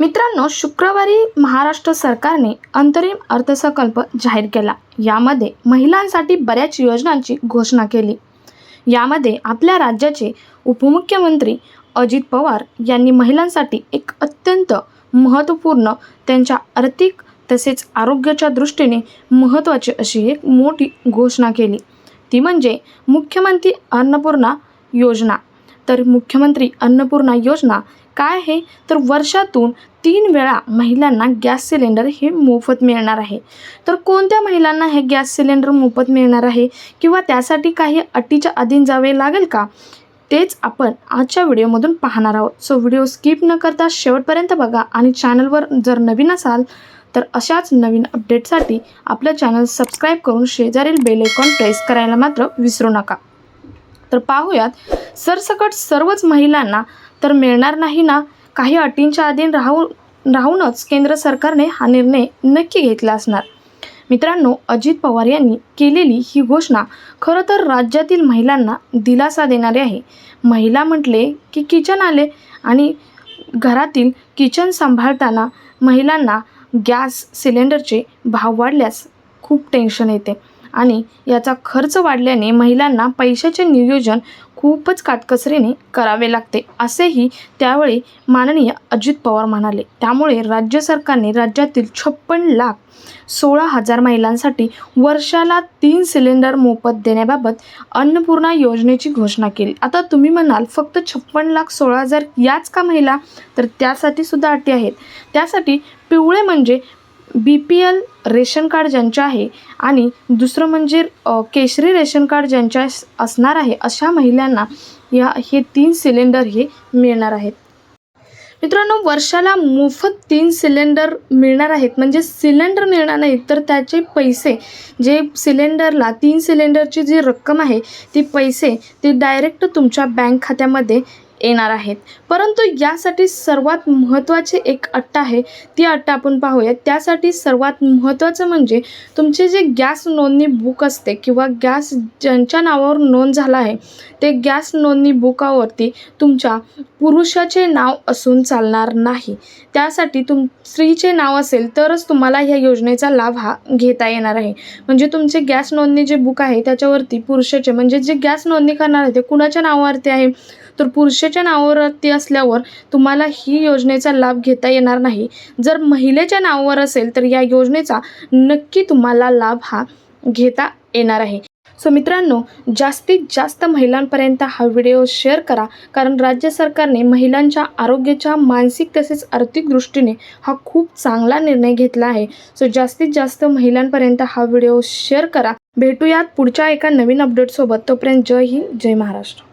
मित्रांनो शुक्रवारी महाराष्ट्र सरकारने अंतरिम अर्थसंकल्प जाहीर केला. यामध्ये महिलांसाठी बऱ्याच योजनांची घोषणा केली. यामध्ये आपल्या राज्याचे उपमुख्यमंत्री अजित पवार यांनी महिलांसाठी एक अत्यंत महत्त्वपूर्ण त्यांच्या आर्थिक तसेच आरोग्याच्या दृष्टीने महत्त्वाची अशी एक मोठी घोषणा केली. ती म्हणजे मुख्यमंत्री अन्नपूर्णा योजना. तर मुख्यमंत्री अन्नपूर्णा योजना काय आहे? तर वर्षातून तीन वेळा महिलांना गॅस सिलेंडर हे मोफत मिळणार आहे. तर कोणत्या महिलांना हे गॅस सिलेंडर मोफत मिळणार आहे? किंवा त्यासाठी काही अटीच्या अधीन जावे लागेल का? तेच आपण आजच्या व्हिडिओमधून पाहणार आहोत. सो व्हिडिओ स्किप न करता शेवटपर्यंत बघा आणि चॅनलवर जर नवीन असाल तर अशाच नवीन अपडेटसाठी आपलं चॅनल सबस्क्राईब करून शेजारील बेल आयकॉन प्रेस करायला मात्र विसरू नका. तर पाहूयात. सरसकट सर्वच महिलांना तर मिळणार नाही ना? काही अटींच्या अधीन राहू राहूनच केंद्र सरकारने हा निर्णय नक्की घेतला असणार. मित्रांनो अजित पवार यांनी केलेली ही घोषणा खरं तर राज्यातील महिलांना दिलासा देणारी आहे. महिला म्हटले की किचन आले आणि घरातील किचन सांभाळताना महिलांना गॅस सिलेंडरचे भाव वाढल्यास खूप टेन्शन येते. आणि याचा खर्च वाढल्याने महिलांना पैशाचे नियोजन खूपच काटकसरीने करावे लागते असेही त्यावेळी माननीय अजित पवार म्हणाले. त्यामुळे राज्य सरकारने राज्यातील छप्पन लाख सोळा हजार महिलांसाठी वर्षाला तीन सिलेंडर मोफत देण्याबाबत अन्नपूर्णा योजनेची घोषणा केली. आता तुम्ही म्हणाल फक्त छप्पन लाख सोळा हजार याच का महिला? तर त्यासाठी सुद्धा अटी आहेत. त्यासाठी पिवळे म्हणजे B P L ration card ज्यांचे आहे आणि दुसरं म्हणजे केशरी रेशन कार्ड ज्यांच्या असणार आहे अशा महिलांना या हे तीन सिलेंडर हे मिळणार आहेत. मित्रांनो वर्षाला मोफत तीन सिलेंडर मिळणार आहेत. म्हणजे सिलेंडर मिळणार नाहीत तर त्याचे पैसे जे सिलेंडरला तीन सिलेंडरची जी रक्कम आहे ती पैसे ते डायरेक्ट तुमच्या बँक खात्यामध्ये येणार आहेत. परंतु यासाठी सर्वात महत्त्वाचे एक अट्ट आहे ती अट्ट आपण पाहूया त्यासाठी सर्वात महत्त्वाचं म्हणजे तुमचे जे गॅस नोंदणी बुक असते किंवा गॅस ज्यांच्या नावावर नोंद झाला आहे ते गॅस नोंदणी बुकावरती तुमच्या पुरुषाचे नाव असून चालणार नाही. त्यासाठी तुम स्त्रीचे नाव असेल तरच तुम्हाला ह्या योजनेचा लाभ हा घेता येणार आहे. म्हणजे तुमचे गॅस नोंदणी जे बुक आहे त्याच्यावरती पुरुषाचे म्हणजे जे गॅस नोंदणी करणार आहे ते कुणाच्या नावावरती आहे? तर पुरुषाच्या नावावरती असल्यावर तुम्हाला ही योजनेचा लाभ घेता येणार नाही. जर महिलेच्या नावावर असेल तर या योजनेचा नक्की तुम्हाला लाभ हा घेता येणार आहे. सो मित्रांनो जास्तीत जास्त महिलांपर्यंत हा व्हिडिओ शेअर करा. कारण राज्य सरकारने महिलांच्या आरोग्याच्या मानसिक तसेच आर्थिक दृष्टीने हा खूप चांगला निर्णय घेतला आहे. सो जास्तीत जास्त महिलांपर्यंत हा व्हिडिओ शेअर करा. भेटूयात पुढच्या एका नवीन अपडेटसोबत तोपर्यंत जय हिंद जय महाराष्ट्र.